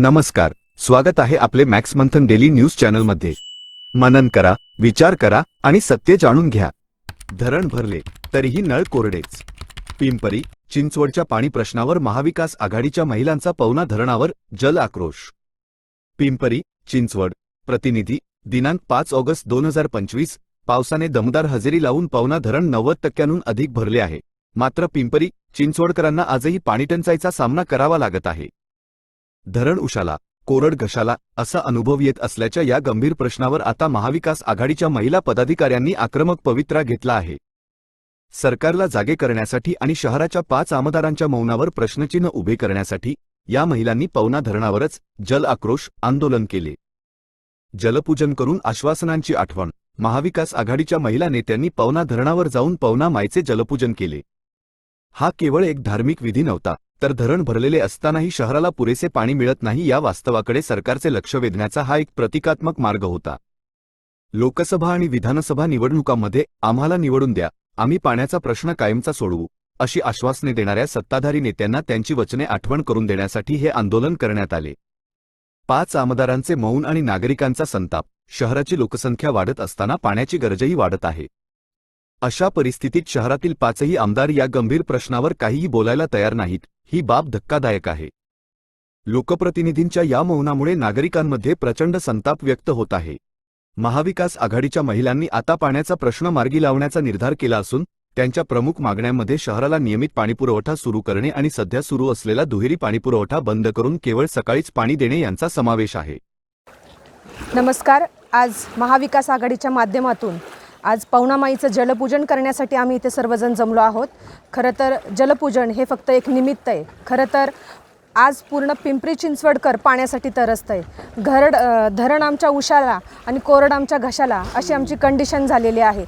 नमस्कार स्वागत आहे आपले मॅक्स मंथन डेली न्यूज चॅनलमध्ये. मनन करा विचार करा आणि सत्य जाणून घ्या. धरण भरले तरीही नळ कोरडेच. पिंपरी चिंचवडच्या पाणी प्रश्नावर महाविकास आघाडीच्या महिलांचा पवना धरणावर जल आक्रोश. पिंपरी चिंचवड प्रतिनिधी दिनांक पाच ऑगस्ट दोन हजार पंचवीस पावसाने दमदार हजेरी लावून पवना धरण नव्वद टक्क्यांहून अधिक भरले आहे. मात्र पिंपरी चिंचवडकरांना आजही पाणीटंचाईचा सामना करावा लागत आहे. धरण उशाला कोरड घशाला असा अनुभव येत असल्याच्या या गंभीर प्रश्नावर आता महाविकास आघाडीच्या महिला पदाधिकाऱ्यांनी आक्रमक पवित्रा घेतला आहे. सरकारला जागे करण्यासाठी आणि शहराच्या पाच आमदारांच्या मौनावर प्रश्नचिन्ह उभे करण्यासाठी या महिलांनी पवना धरणावरच जल आक्रोश आंदोलन केले. जलपूजन करून आश्वासनांची आठवण महाविकास आघाडीच्या महिला नेत्यांनी पवना धरणावर जाऊन पवना मायचे जलपूजन केले. हा केवळ एक धार्मिक विधी नव्हता तर धरण भरलेले असतानाही शहराला पुरेसे पाणी मिळत नाही या वास्तवाकडे सरकारचे लक्ष वेधण्याचा हा एक प्रतिकात्मक मार्ग होता. लोकसभा आणि विधानसभा निवडणुकांमध्ये आम्हाला निवडून द्या आम्ही पाण्याचा प्रश्न कायमचा सोडवू अशी आश्वासने देणाऱ्या सत्ताधारी नेत्यांना त्यांची वचने आठवण करून देण्यासाठी हे आंदोलन करण्यात आले. पाच आमदारांचे मौन आणि नागरिकांचा संताप शहराची लोकसंख्या वाढत असताना पाण्याची गरजही वाढत आहे. अशा परिस्थितीत शहरातील पाचही आमदार या गंभीर प्रश्नावर काहीही बोलायला तयार नाहीत ही बाब धक्कादायक आहे. लोकप्रतिनिधींच्या या मौनामुळे नागरिकांमध्ये प्रचंड संताप व्यक्त होत आहे. महाविकास आघाडीच्या महिलांनी आता पाण्याचा प्रश्न मार्गी लावण्याचा निर्धार केला असून त्यांच्या प्रमुख मागण्यांमध्ये शहराला नियमित पाणीपुरवठा सुरू करणे आणि सध्या सुरू असलेला दुहेरी पाणीपुरवठा बंद करून केवळ सकाळीच पाणी देणे यांचा समावेश आहे. नमस्कार. आज महाविकास आघाडीच्या माध्यमातून आज पवनामाईचं जलपूजन करण्यासाठी आम्ही इथे सर्वजण जमलो आहोत. खरं तर जलपूजन हे फक्त एक निमित्त आहे. खरं तर आज पूर्ण पिंपरी चिंचवडकर पाण्यासाठी तरसत आहे. घरड धरण आमच्या उशाला आणि कोरड आमच्या घशाला अशी आमची कंडिशन झालेली आहे.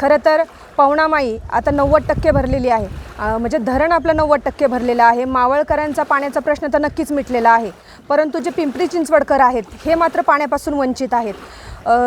खरं तर पवनामाई आता नव्वद टक्के भरलेली आहे. म्हणजे धरण आपलं नव्वद टक्के भरलेलं आहे. मावळकरांचा पाण्याचा प्रश्न तर नक्कीच मिटलेला आहे. परंतु जे पिंपरी चिंचवडकर आहेत हे मात्र पाण्यापासून वंचित आहेत.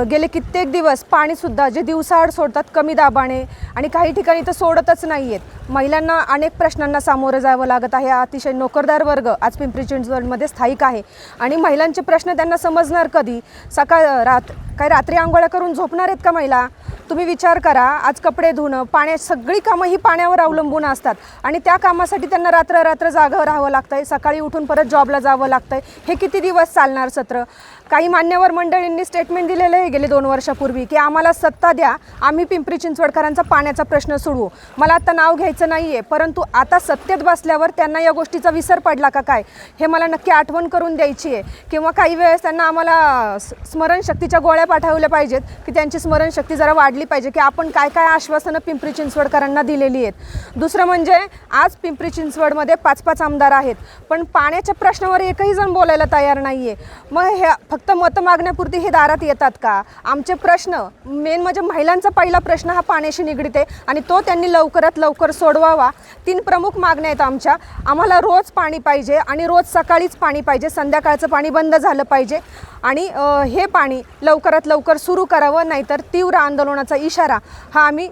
गेले कित्येक दिवस पाणीसुद्धा जे दिवसाआड सोडतात कमी दाबाने आणि काही ठिकाणी तर सोडतच नाही आहेत महिलांना अनेक प्रश्नांना सामोरं जावं लागत आहे. अतिशय नोकरदार वर्ग आज पिंपरी चिंचवडमध्ये स्थायिक आहे. आणि महिलांचे प्रश्न त्यांना समजणार कधी? सकाळ रात काय रात्री आंघोळ्या करून झोपणार आहेत का महिला? तुम्ही विचार करा आज कपडे धुणं पाण्या सगळी कामं ही पाण्यावर अवलंबून असतात. आणि त्या कामासाठी त्यांना रात्र रात्र जागं राहावं लागतं आहे सकाळी उठून परत जॉबला जावं लागतं आहे हे किती दिवस चालणार सत्र? काही मान्यवर मंडळींनी स्टेटमेंट दिलेलं आहे गेले दोन वर्षापूर्वी की आम्हाला सत्ता द्या आम्ही पिंपरी चिंचवडकरांचा पाण्याचा प्रश्न सोडवू. मला आता नाव घ्यायचं नाही आहे परंतु आता सत्तेत बसल्यावर त्यांना या गोष्टीचा विसर पडला का काय? हे मला नक्की आठवण करून द्यायची आहे किंवा काही वेळेस त्यांना आम्हाला स्मरणशक्तीच्या गोळ्या पाठवल्या पाहिजेत की त्यांची स्मरणशक्ती जरा वाढली पाहिजे की आपण काय काय आश्वासनं पिंपरी चिंचवडकरांना दिलेली आहेत. दुसरं म्हणजे आज पिंपरी चिंचवडमध्ये पाच पाच आमदार आहेत. पण पाण्याच्या प्रश्नावर एकही जण बोलायला तयार नाही आहे मग हे फक्त मतं मागण्यापुरती हे दारात येतात का? आमचे प्रश्न मेन म्हणजे महिलांचा पहिला प्रश्न हा पाण्याशी निगडीत आहे आणि तो त्यांनी लवकरात लवकर सोडवावा. तीन प्रमुख मागण्या आहेत आमच्या. आम्हाला रोज पाणी पाहिजे आणि रोज सकाळीच पाणी पाहिजे. संध्याकाळचं पाणी बंद झालं पाहिजे. आणि हे पाणी लवकरात लवकर सुरू करावं नाहीतर तीव्र आंदोलनात करण्याचा इशारा हा आम्ही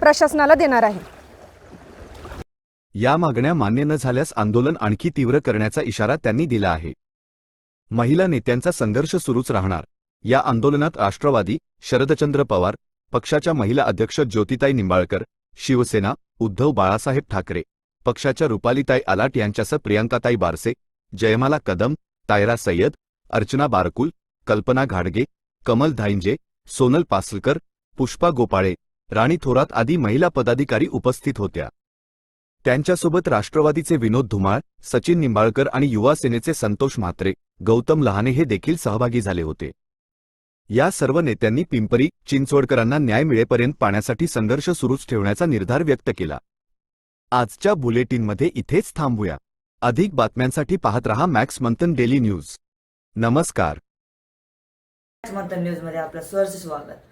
प्रशासनाला देणार आहे. या मागण्या मान्य न झाल्यास आंदोलन आणखी तीव्र करण्याचा इशारा त्यांनी दिला आहे. महिला नेत्यांचा संघर्ष सुरूच राहणार. या आंदोलनात राष्ट्रवादी शरदचंद्र पवार पक्षाच्या महिला अध्यक्ष ज्योतिताई निंबाळकर शिवसेना उद्धव बाळासाहेब ठाकरे पक्षाच्या रुपालीताई आलाट यांच्यासह प्रियंकाताई बारसे जयमाला कदम तायरा सय्यद अर्चना बारकुल कल्पना घाडगे कमल धाईंजे सोनल पासलकर पुष्पा गोपाळे राणी थोरात आदी महिला पदाधिकारी उपस्थित होत्या. त्यांच्यासोबत राष्ट्रवादीचे विनोद धुमाळ सचिन निंबाळकर आणि युवा सेनेचे संतोष म्हात्रे गौतम लहाने हे देखील सहभागी झाले होते. या सर्व नेत्यांनी पिंपरी चिंचवडकरांना न्याय मिळेपर्यंत पाण्यासाठी संघर्ष सुरूच ठेवण्याचा निर्धार व्यक्त केला. आजच्या बुलेटिनमध्ये इथेच थांबूया. अधिक बातम्यांसाठी पाहत रहा मॅक्स मंथन डेली न्यूज. नमस्कार. मंथन न्यूजमध्ये आपलं स्वागत.